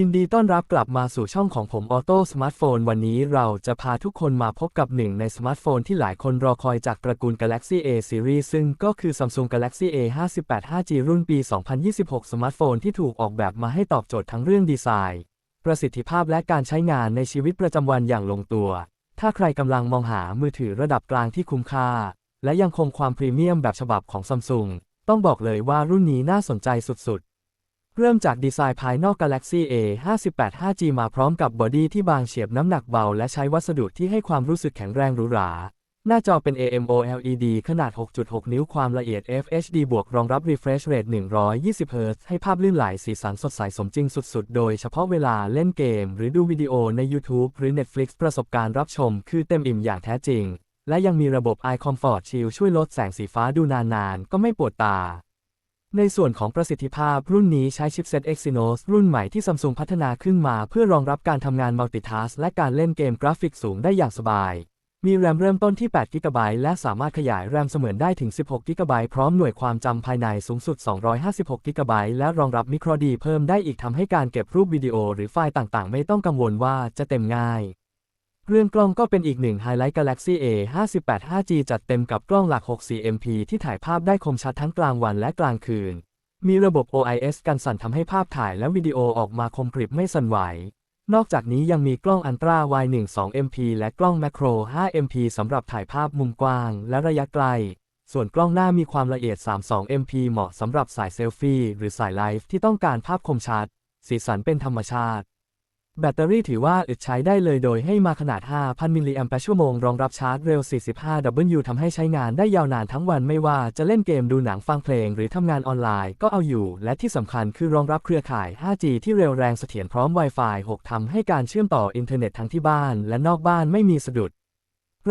ยินดีต้อนรับกลับมาสู่ช่องของผมออโต้สมาร์ทโฟนวันนี้เราจะพาทุกคนมาพบกับหนึ่งในสมาร์ทโฟนที่หลายคนรอคอยจากตระกูล Galaxy A Series ซึ่งก็คือ Samsung Galaxy A 58 5G รุ่นปี 2026 สมาร์ทโฟนที่ถูกออกแบบมาให้ตอบโจทย์ทั้งเรื่องดีไซน์ ประสิทธิภาพและการใช้งานในชีวิตประจำวันอย่างลงตัว ถ้าใครกำลังมองหามือถือระดับกลางที่คุ้มค่า และยังคงความพรีเมียมแบบฉบับของ Samsung ต้องบอกเลยว่ารุ่นนี้น่าสนใจสุดๆ เริ่มจากดีไซน์ภายนอก Galaxy A 58 5G มาพร้อมกับบอดี้ที่บางเฉียบน้ำหนักเบา และใช้วัสดุที่ให้ความรู้สึกแข็งแรงหรูหรา หน้าจอเป็น AMOLED ขนาด 6.6 นิ้วความละเอียด FHD บวกรองรับ Refresh Rate 120 Hz ให้ภาพลื่นไหลสีสันสดใสสมจริงสุดๆ โดยเฉพาะเวลาเล่นเกม หรือดูวิดีโอใน YouTube หรือ Netflix ประสบการณ์รับชม คือเต็มอิ่มอย่างแท้จริง และยังมีระบบ Eye Comfort Shield ช่วยลดแสงสีฟ้าดูนานๆ ก็ไม่ปวดตา ในส่วนของประสิทธิภาพรุ่นนี้ใช้ชิปเซ็ต Exynos รุ่นใหม่ที่ Samsung พัฒนาขึ้นมาเพื่อรองรับการทำงาน Multitask และการเล่นเกมกราฟิกสูงได้อย่างสบาย มีแรมเริ่มต้นที่8 g b และสามารถขยายแรมเสมือนได้ถึง 16 g b พร้อมหน่วยความจำภายในสูงสุด 256 g b และรองรับ microD เพิ่มได้อีกทำให้การเก็บรูปวิดีโอหรือไฟล์ต่างๆ ไม่ต้องกังวลว่าจะเต็มง่าย เรื่องกล้องก็เป็นอีกหนึ่งไฮไลท์ Galaxy A 58 5G จัดเต็มกับกล้องหลัก64 MP ที่ถ่ายภาพได้คมชัดทั้งกลางวันและกลางคืน มีระบบ OIS กันสั่นทำให้ภาพถ่ายและวิดีโอออกมาคมกริบไม่สั่นไหว นอกจากนี้ยังมีกล้องอันตรา Wide 12 MP และกล้องแมโคร5 MP สำหรับถ่ายภาพมุมกว้างและระยะไกล ส่วนกล้องหน้ามีความละเอียด 32 MP เหมาะสำหรับสายเซลฟี่หรือสายไลฟ์ที่ต้องการภาพคมชัด สีสันเป็นธรรมชาติ แบตเตอรี่ถือว่าอึดใช้ได้เลยโดยให้มาขนาด 5,000 มิลลิแอมป์ชั่วโมง รองรับชาร์จเร็ว 45W ทำให้ใช้งานได้ยาวนานทั้งวันไม่ว่าจะเล่นเกมดูหนังฟังเพลง หรือทำงานออนไลน์ก็เอาอยู่ และที่สำคัญคือรองรับเครือข่าย 5G ที่เร็วแรงเสถียรพร้อม Wi-Fi 6 ทำให้การเชื่อมต่ออินเทอร์เน็ตทั้งที่บ้าน และนอกบ้านไม่มีสะดุด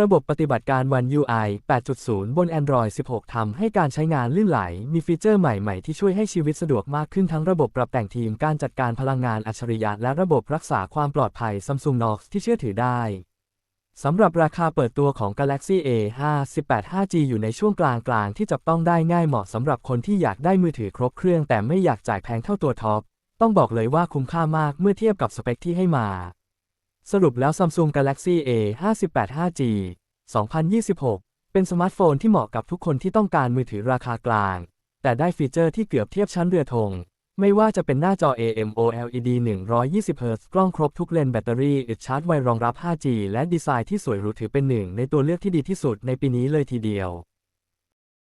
ระบบปฏิบัติการ One UI 8.0 บน Android 16 ทำให้การใช้งานลื่นไหล มีฟีเจอร์ใหม่ ๆ ที่ช่วยให้ชีวิตสะดวกมากขึ้นทั้งระบบปรับแต่งทีมการจัดการพลังงานอัจฉริยะ และระบบรักษาความปลอดภัย Samsung Knox ที่เชื่อถือได้ สำหรับราคาเปิดตัวของ Galaxy A 58 5G อยู่ในช่วงกลางๆที่จับต้องได้ง่ายเหมาะสำหรับคนที่อยากได้มือถือครบเครื่องแต่ไม่อยากจ่ายแพงเท่าตัวท็อป ต้องบอกเลยว่าคุ้มค่ามากเมื่อเทียบกับสเปคที่ให้มา สรุปแล้ว Samsung Galaxy A 58 5G 2026 เป็นสมาร์ทโฟนที่เหมาะกับทุกคนที่ต้องการมือถือราคากลาง แต่ได้ฟีเจอร์ที่เกือบเทียบชั้นเรือธง ไม่ว่าจะเป็นหน้าจอ AMOLED 120 Hz กล้องครบทุกเลนแบตเตอรี่อึดชาร์จไวรองรับ 5G และดีไซน์ที่สวยหรูถือเป็นหนึ่งในตัวเลือกที่ดีที่สุดในปีนี้เลยทีเดียว